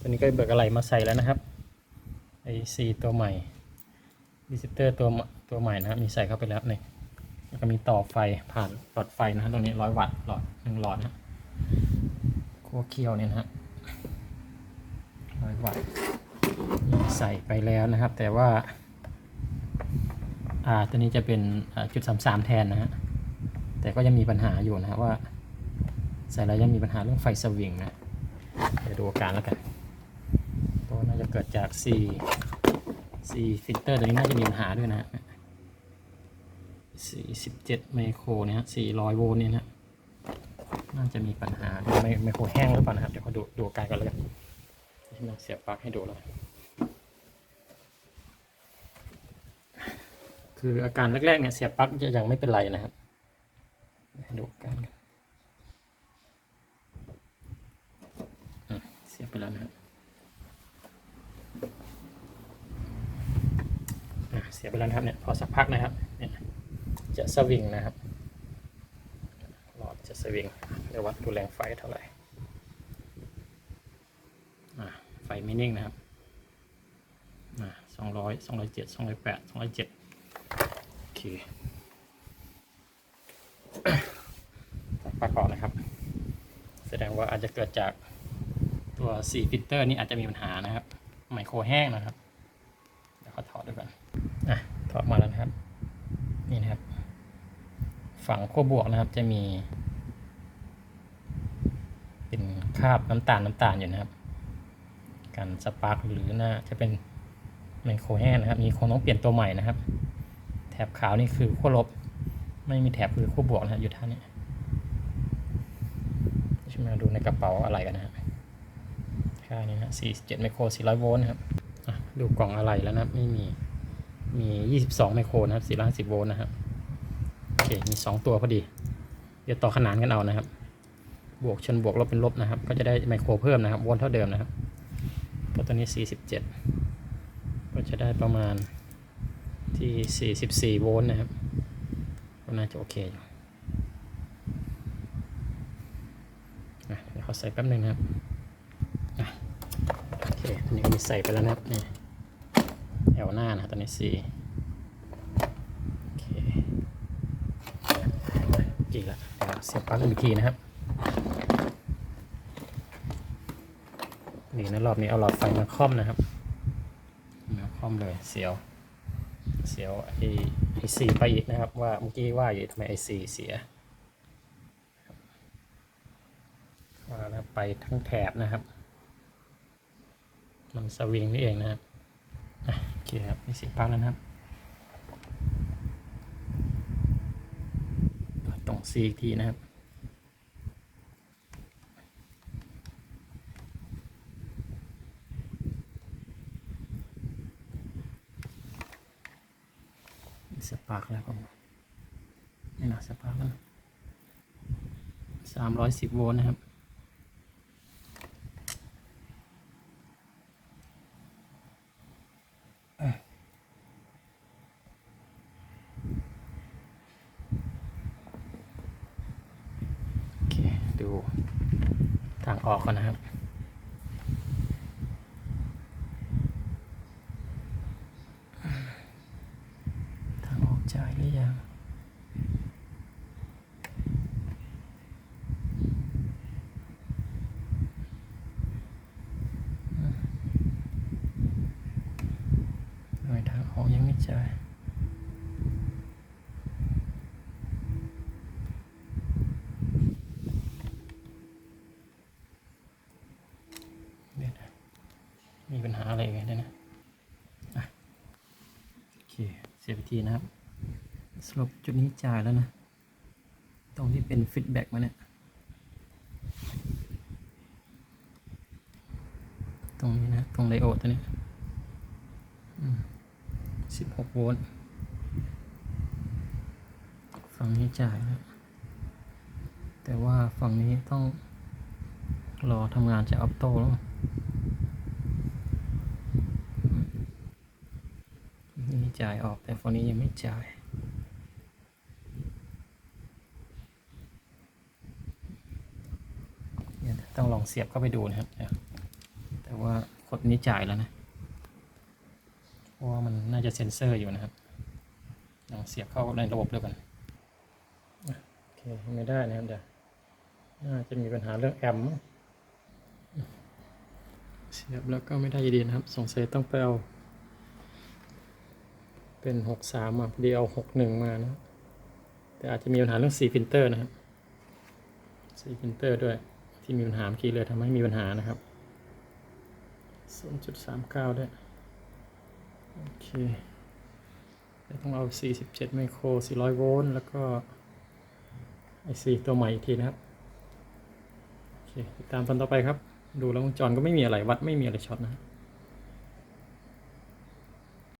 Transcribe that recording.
ตัวนี้ก็เบิกอะไรมาใส่แล้วนะครับไอซีตัวใหม่รีเซปเตอร์ตัวตัวใหม่นะครับมีใส่เข้าไปแล้วนี่แล้วก็มีต่อไฟผ่านหลอดไฟนะฮะตรงนี้ร้อยวัตต์หลอดหนึ่งหลอดนะฮะคั่วเคียวเนี่ยนะฮะร้อยวัตต์ใส่ไปแล้วนะครับ แต่ว่าอ่าตัวนี้จะเป็นจุดสามสามแทนนะฮะแต่ก็ยังมีปัญหาอยู่นะครับว่า ใส่แล้วยังมีปัญหาเรื่องไฟสวิงนะ ยวดูอาการแล้วกัน ตัวน่าจะเกิดจาก C C ฟิลเตอร์ตัวนี้น่าจะมีปัญหาด้วยนะฮะ47ไมโครเนี่ยฮะ400 โวลต์เนี่ยนะน่าจะมีปัญหาด้วยไมไมโครแห้งหรือเปล่านะครับ เดี๋ยวเขาดูดูอาการกันแล้วกันที่เราเสียบปลั๊กให้ดูแล้ว คืออาการแรกๆเนี่ยเสียบปลั๊กจะยังไม่เป็นไรนะครับให้ดูอาการกันอะเสีย บไปแล้วนะครับเสียไปแล้วนะครับเนี่ยพอสักพักนะครับเนี่ยจะสวิงนะครับหลอดจะสวิงเดี๋ยววัดดูแรงไฟเท่าไหร่ไฟไม่นิ่งนะครับสองร้อยสองร้อยเจ็ดสองร้อยแปดสองร้อยเจ็ดโอเคปลั๊กออกนะครับ แสดงว่าอาจจะเกิดจาก ตัวสีฟิลเตอร์นี่อาจจะมีปัญหานะครับ ไมโครแห้งนะครับเดี๋ยวเขาถอดด้วยกันอะถอดมาแล้วนะครับ นี่นะครับ ฝั่งขั้วบวกนะครับจะมี เป็นคราบน้ำตาลน้ำตาลอยู่นะครับ การสปาร์กหรือน่าจะเป็นไมโครแห้งนะครับ มีคงต้องเปลี่ยนตัวใหม่นะครับ แถบขาวนี่คือขั้วลบ ไม่มีแถบคือขั้วบวกนะครับอยู่ท่านี้จะมาดูในกระเป๋าอะไรกันนะครับ ค่านี้นะ47ไมโคร400โวลต์นะครับดูกล่องอะไรแล้วนะไม่มีมี 22ไมโครนะครับ450โวลต์นะครับโอเคมี 2 ตัวพอดี เดี๋ยวต่อขนานกันเอานะครับ บวกชนบวกลบเป็นลบนะครับ ก็จะได้ไมโครเพิ่มนะครับโวลต์เท่าเดิมนะครับก็ตัวนี้ 47 ก็จะได้ประมาณที่ 44โวลต์นะครับก็น่าจะโอเคอยู่อะเดี๋ยวเขาใส่แป๊บหนึ่งนะครับ อเคอันนี้มีใส่ไปแล้วนะครับนี่แถวหน้านะตอนนี้4โอเคกี่ละเดี๋ยวเสียบปลั๊กอีกทีนะครับนี่นะรอบนี้เอาหลอดไฟมาค่อมนะครับมาค่อมเลยเสียว เสียวไอไอซีไปอีกนะครับ ว่าเมื่อกี้ว่าอยู่ทำไมไอซีเสียว่าแล้วไปทั้งแถบนะครับ มันสวิงนี่เองนะครับโอเคครับมีสิบปักแล้วนะครับตรงซีอีกทีนะครับสปาร์กแล้วครับนี่นะสปาร์กแล้วสามร้อยสิบโวลต์นะครับ โอเค ดูทางออกก่อนนะครับ ทางออกจ่ายหรือยัง หน่วยทางออกยังไม่จ่าย เดี๋ยวนะมีปัญหาอะไรอีกันนะอะโอ เสียไปทีนะครับสรุปจุดนี้จ่ายแล้วนะ ตรงที่เป็นฟีดแบ็กมาเนี่ย ตรงนี้นะ ตรงไดโอดตัวนี้สิบหกโวลต์ฝั่งนี้จ่ายนะแต่ว่าฝั่งนี้ต้องรอทำงานจากออโต้แล้ว นี่ จ่ายออกแต่ฝั่งนี้ยังไม่จ่ายต้องลองเสียบเข้าไปดูนะครับ แต่ว่าคดนี้จ่ายแล้วนะ เพราะว่ามันน่าจะเซ็นเซอร์อยู่นะครับ ลองเสียบเข้าในระบบด้วยกันโอเคไม่ได้นะครับเดี๋ยวน่าจะมีปัญหาเรื่องแอมป์เสียบแล้วก็ไม่ได้ดีนะครับ สงสัยต้องไปเอา เป็นหกสามอะพอดีเอาหกหนึ่งมานะ แต่อาจจะมีปัญหาเรื่องสีฟิลเตอร์นะครับสีฟิลเตอร์ด้วยที่มีปัญหาเมื่อกี้เลยทำให้มีปัญหานะครับ0.39ด้วยโอเคเดี๋ยวต้องเอา 47 ไมโคร 400 โวลต์ แล้วก็ไอซีตัวใหม่อีกทีนะครับ โอเค ติดตามตอนต่อไปครับ ดูแล้ววงจรก็ไม่มีอะไรวัดไม่มีอะไรช็อตนะครับ